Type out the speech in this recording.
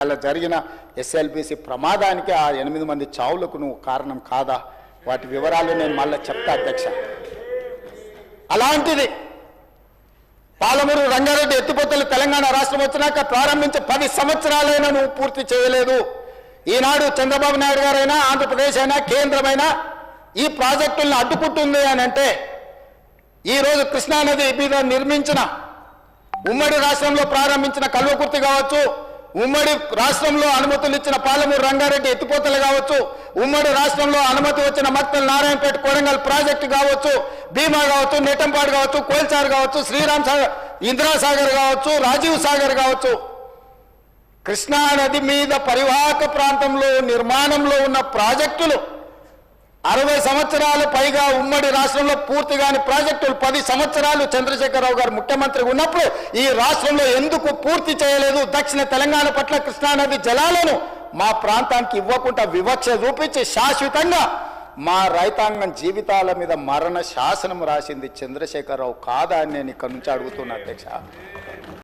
అలా జరిగిన ఎస్ఎల్బిసి ప్రమాదానికి ఆ ఎనిమిది మంది చావులకు నువ్వు కారణం కాదా? వాటి వివరాలు నేను మళ్ళీ చెప్తా అధ్యక్ష. అలాంటిది పాలమూరు రంగారెడ్డి ఎత్తిపోతలు తెలంగాణ రాష్ట్రం వచ్చినాక ప్రారంభించి పది సంవత్సరాలైనా నువ్వు పూర్తి చేయలేదు. ఈనాడు చంద్రబాబు నాయుడు గారైనా ఆంధ్రప్రదేశ్ అయినా కేంద్రమైనా ఈ ప్రాజెక్టులను అడ్డుకుంటుంది అని అంటే ఈరోజు కృష్ణానది మీద నిర్మించిన ఉమ్మడి రాష్ట్రంలో ప్రారంభించిన కల్వకుర్తి కావచ్చు ఉమ్మడి రాష్ట్రంలో అనుమతులు ఇచ్చిన పాలమూరు రంగారెడ్డి ఎత్తిపోతలు కావచ్చు ఉమ్మడి రాష్ట్రంలో అనుమతి వచ్చిన మక్తల్ నారాయణపేట కొడంగల్ ప్రాజెక్టు కావచ్చు భీమా కావచ్చు నెట్టంపాడు కావచ్చు కోల్చారు కావచ్చు శ్రీరామ్ సాగర్ ఇందిరాసాగర్ కావచ్చు రాజీవ్ సాగర్ కావచ్చు. కృష్ణా నది మీద పరివాహక ప్రాంతంలో నిర్మాణంలో ఉన్న ప్రాజెక్టులు అరవై సంవత్సరాలు పైగా ఉమ్మడి రాష్ట్రంలో పూర్తిగాని ప్రాజెక్టులు పది సంవత్సరాలు చంద్రశేఖరరావు గారు ముఖ్యమంత్రి ఉన్నప్పుడు ఈ రాష్ట్రంలో ఎందుకు పూర్తి చేయలేదు? దక్షిణ తెలంగాణ పట్ల కృష్ణానది జలాలను మా ప్రాంతానికి ఇవ్వకుండా వివక్ష చూపించి శాశ్వతంగా మా రైతాంగం జీవితాల మీద మరణ శాసనం రాసింది చంద్రశేఖరరావు కాదా అని నేను ఇక్కడ నుంచి అడుగుతున్నా అధ్యక్ష.